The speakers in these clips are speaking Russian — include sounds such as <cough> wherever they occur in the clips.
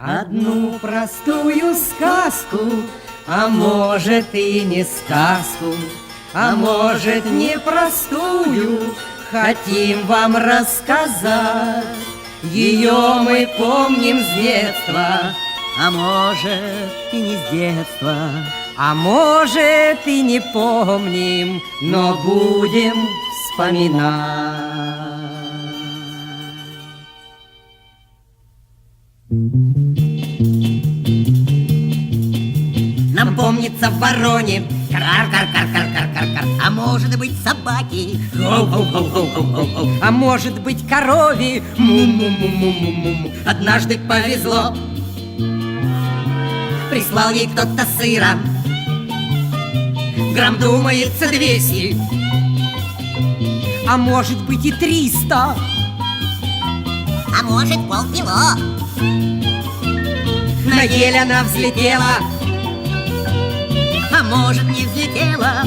Одну простую сказку, а может и не сказку, а может непростую, хотим вам рассказать. Ее мы помним с детства, А может и не с детства а может и не помним, но будем вспоминать. Нам помнится в вороне. Кар-кар-кар-кар-кар-кар А может быть собаки? Хоу-хоу-хоу-хоу-хоу-хоу. А может быть корове му-му-му-му-му-му. Однажды повезло. Прислал ей кто-то сыра. Грамм думается двести. А может быть и триста. А может полкило. На ель она взлетела А может не взлетела?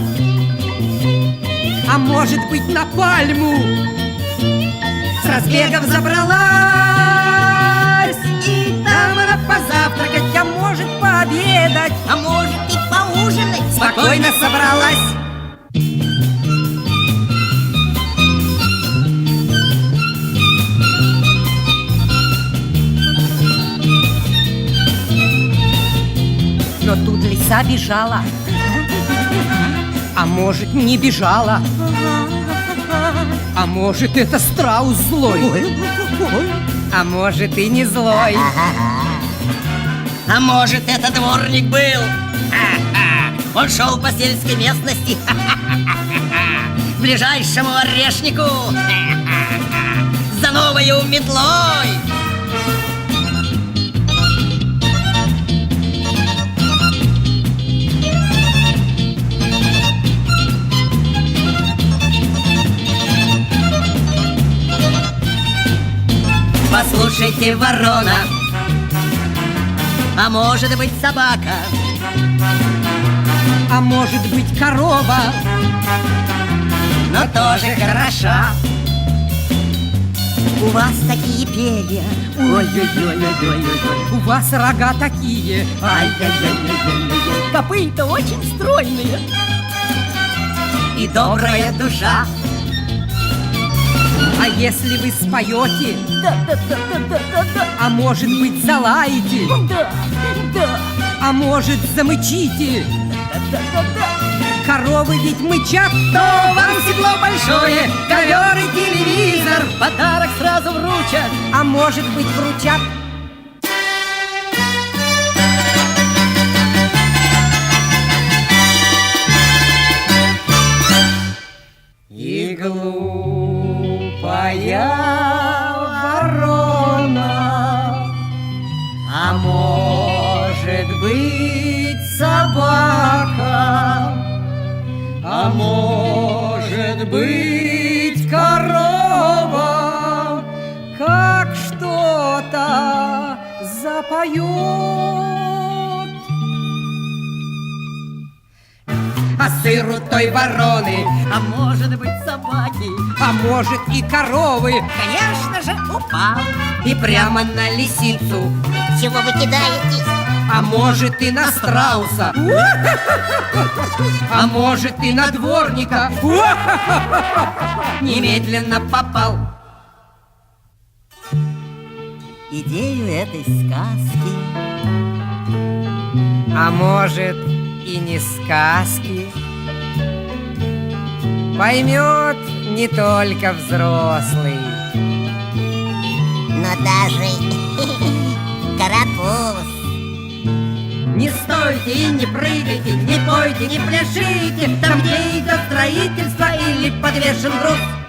А может быть на пальму С разбегом забралась? И там она позавтракать, а может пообедать? А может и поужинать? Спокойно собралась Но тут лиса бежала? А может не бежала? А может это страус злой? А может и не злой? А может это дворник был. Он шел по сельской местности. К ближайшему орешнику. За новою метлой Послушайте, ворона А может быть собака? А может быть корова? Но тоже хороша. У вас такие перья, ой-ой-ой-ой-ой-ой, У вас рога такие. Ай-яй-яй-яй-яй, Копыта очень стройные. И добрая душа. А если вы споете? Да, да, да, да, да, да, да, А может быть залаете? Да, да, А может замычите? Да, да, да, да. Коровы ведь мычат То вам седло большое Ковер и телевизор. Подарок сразу вручат. А может быть вручат быть собака А может быть корова Как что-то запоет А сыру той вороны А может быть собаки. А может и коровы Конечно же, упал. И прямо на лисицу Чего вы кидаетесь? А может и на страуса А может и на дворника. Немедленно попал. Идею этой сказки. А может и не сказки. Поймет не только взрослый. Но даже <laughs> карапуз Не стойте и не прыгайте, не пойте, не пляшите. Там, где идет строительство или подвешен груз